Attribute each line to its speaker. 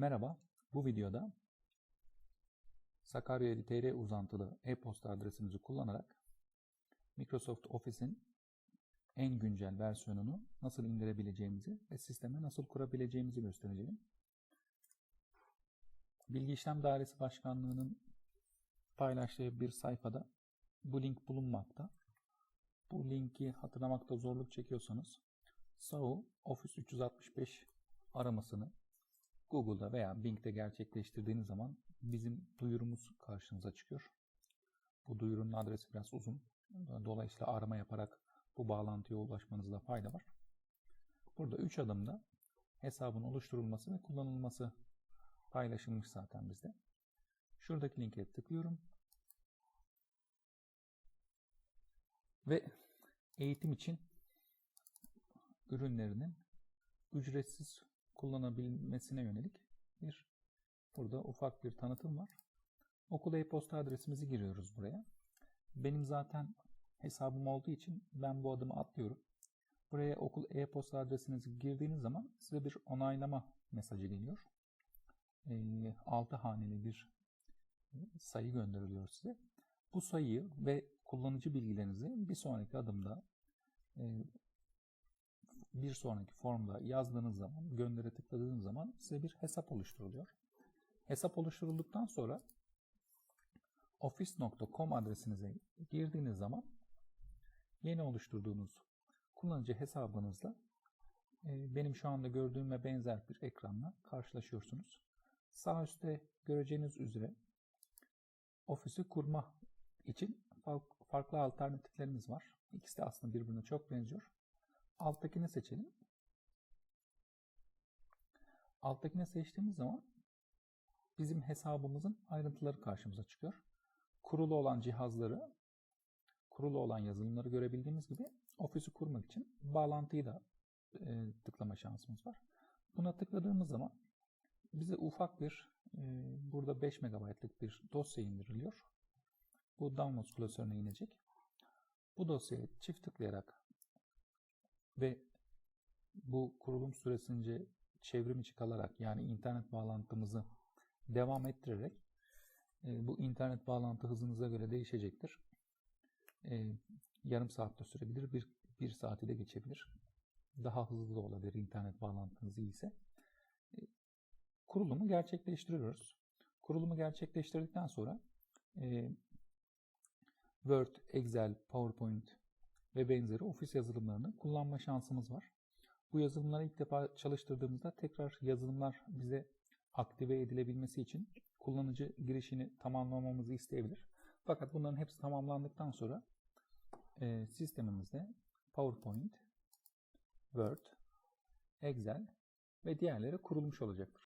Speaker 1: Merhaba, bu videoda Sakarya TR uzantılı e-posta adresimizi kullanarak Microsoft Office'in en güncel versiyonunu nasıl indirebileceğimizi ve sisteme nasıl kurabileceğimizi göstereceğim. Bilgi İşlem Dairesi Başkanlığı'nın paylaştığı bir sayfada bu link bulunmakta. Bu linki hatırlamakta zorluk çekiyorsanız SAO Office 365 aramasını Google'da veya Bing'de gerçekleştirdiğiniz zaman bizim duyurumuz karşınıza çıkıyor. Bu duyurunun adresi biraz uzun. Dolayısıyla arama yaparak bu bağlantıya ulaşmanızda fayda var. Burada 3 adımda hesabın oluşturulması ve kullanılması paylaşılmış zaten bizde. Şuradaki linke tıklıyorum. Ve eğitim için ürünlerinin ücretsiz kullanabilmesine yönelik bir burada ufak bir tanıtım var. Okul e-posta adresimizi giriyoruz buraya. Benim zaten hesabım olduğu için ben bu adımı atlıyorum. Buraya okul e-posta adresinizi girdiğiniz zaman size bir onaylama mesajı geliyor. E, 6 haneli bir sayı gönderiliyor size. Bu sayıyı ve kullanıcı bilgilerinizi bir sonraki adımda e, bir sonraki formda yazdığınız zaman, göndere tıkladığınız zaman size bir hesap oluşturuluyor. Hesap oluşturulduktan sonra office.com adresinize girdiğiniz zaman yeni oluşturduğunuz kullanıcı hesabınızla e, benim şu anda gördüğüme benzer bir ekranla karşılaşıyorsunuz. Sağ üstte göreceğiniz üzere ofisi kurma için farklı alternatiflerimiz var. İkisi de aslında birbirine çok benziyor. Alttakini seçelim. Alttakini seçtiğimiz zaman bizim hesabımızın ayrıntıları karşımıza çıkıyor. Kurulu olan cihazları, kurulu olan yazılımları görebildiğimiz gibi ofisi kurmak için bağlantıyı da e, tıklama şansımız var. Buna tıkladığımız zaman bize ufak bir e, burada 5 MB'lık bir dosya indiriliyor. Bu downloads klasörüne inecek. Bu dosyaya çift tıklayarak ve bu kurulum süresince çevrim içi kalarak yani internet bağlantımızı devam ettirerek e, bu internet bağlantı hızınıza göre değişecektir. E, yarım saatte sürebilir, bir, bir saati de geçebilir. Daha hızlı da olabilir internet bağlantınız iyiyse. E, kurulumu gerçekleştiriyoruz. Kurulumu gerçekleştirdikten sonra e, Word, Excel, PowerPoint ve benzeri ofis yazılımlarını kullanma şansımız var. Bu yazılımları ilk defa çalıştırdığımızda tekrar yazılımlar bize aktive edilebilmesi için kullanıcı girişini tamamlamamızı isteyebilir. Fakat bunların hepsi tamamlandıktan sonra e, sistemimizde PowerPoint, Word, Excel ve diğerleri kurulmuş olacaktır.